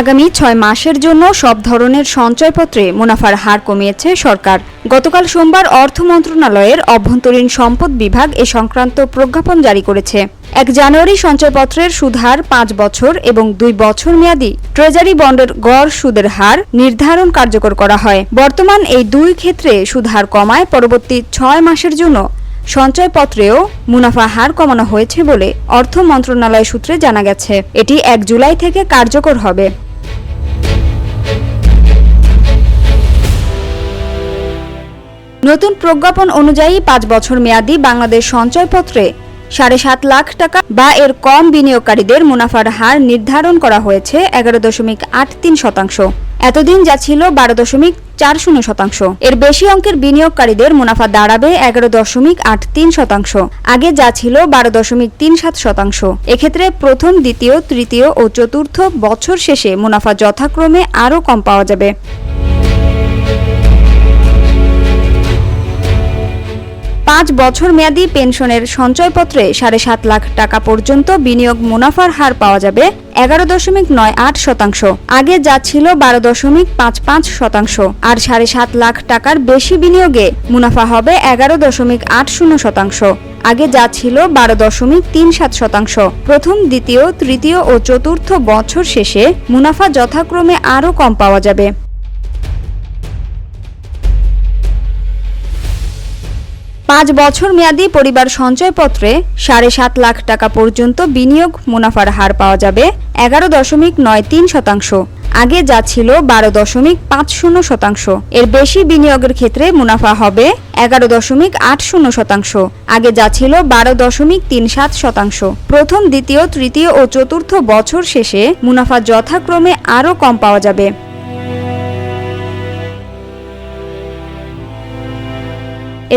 আগামী ছয় মাসের জন্য সব ধরনের সঞ্চয়পত্রে মুনাফার হার কমিয়েছে সরকার। গতকাল সোমবার অর্থ মন্ত্রণালয়ের অভ্যন্তরীণ সম্পদ বিভাগ এ সংক্রান্ত প্রজ্ঞাপন জারি করেছে। এক জানুয়ারি সঞ্চয়পত্রের সুদহার পাঁচ বছর এবং দুই বছর মেয়াদি ট্রেজারি বন্ডের গড় সুদের হার নির্ধারণ কার্যকর করা হয়। বর্তমান এই দুই ক্ষেত্রে সুদহার কমায় পরবর্তী ছয় মাসের জন্য সঞ্চয়পত্রেও মুনাফা হার কমানো হয়েছে বলে অর্থ মন্ত্রণালয় সূত্রে জানা গেছে। এটি এক জুলাই থেকে কার্যকর হবে। নতুন প্রজ্ঞাপন অনুযায়ী পাঁচ বছর মেয়াদি বাংলাদেশ সঞ্চয়পত্রে সাড়ে সাত লাখ টাকা বা এর কম বিনিয়োগকারীদের মুনাফার হার নির্ধারণ করা হয়েছে এগারো দশমিক আট তিন শতাংশ। এতদিন যা ছিল বারো দশমিক চার শূন্য শতাংশ। এর বেশি অঙ্কের বিনিয়োগকারীদের মুনাফা দাঁড়াবে এগারো দশমিক আট তিন শতাংশ। আগে যা ছিল বারো দশমিক তিন সাত শতাংশ। এক্ষেত্রে প্রথম, দ্বিতীয়, তৃতীয় ও চতুর্থ বছর শেষে মুনাফা যথাক্রমে আরও কম পাওয়া যাবে। পাঁচ বছর মেয়াদি পেনশনের সঞ্চয়পত্রে সাড়ে সাত লাখ টাকা পর্যন্ত বিনিয়োগ মুনাফার হার পাওয়া যাবে এগারো দশমিক নয় আট শতাংশ। আগে যা ছিল বারো দশমিক পাঁচ পাঁচ শতাংশ। আর সাড়ে সাত লাখ টাকার বেশি বিনিয়োগে মুনাফা হবে এগারো দশমিক আট শূন্য শতাংশ। আগে যা ছিল বারো দশমিক তিন সাত শতাংশ। প্রথম, দ্বিতীয়, তৃতীয় ও চতুর্থ বছর শেষে মুনাফা যথাক্রমে আরও কম পাওয়া যাবে। পাঁচ বছর মেয়াদি পরিবার সঞ্চয়পত্রে সাড়ে সাত লাখ টাকা পর্যন্ত বিনিয়োগ মুনাফার হার পাওয়া যাবে এগারো দশমিক নয় তিন শতাংশ। আগে যা ছিল বারো দশমিক পাঁচ শূন্য শতাংশ। এর বেশি বিনিয়োগের ক্ষেত্রে মুনাফা হবে এগারো দশমিক আট শূন্য শতাংশ। আগে যা ছিল বারো দশমিক তিন সাত শতাংশ। প্রথম, দ্বিতীয়, তৃতীয় ও চতুর্থ বছর শেষে মুনাফা যথাক্রমে আরও কম পাওয়া যাবে।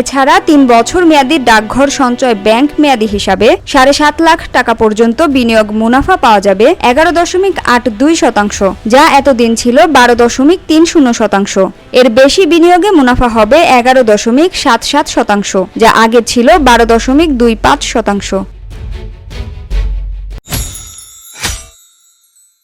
এছাড়া তিন বছর মেয়াদী ডাকঘর সঞ্চয় ব্যাংক মেয়াদী হিসাবে সাড়ে সাত লাখ টাকা পর্যন্ত বিনিয়োগ মুনাফা পাওয়া যাবে এগারো দশমিক আট দুই শতাংশ, যা এতদিন ছিল বারো দশমিক তিন শূন্য শতাংশ। এর বেশি বিনিয়োগে মুনাফা হবে এগারো দশমিক সাত সাত শতাংশ, যা আগে ছিল বারো দশমিক দুই পাঁচ শতাংশ।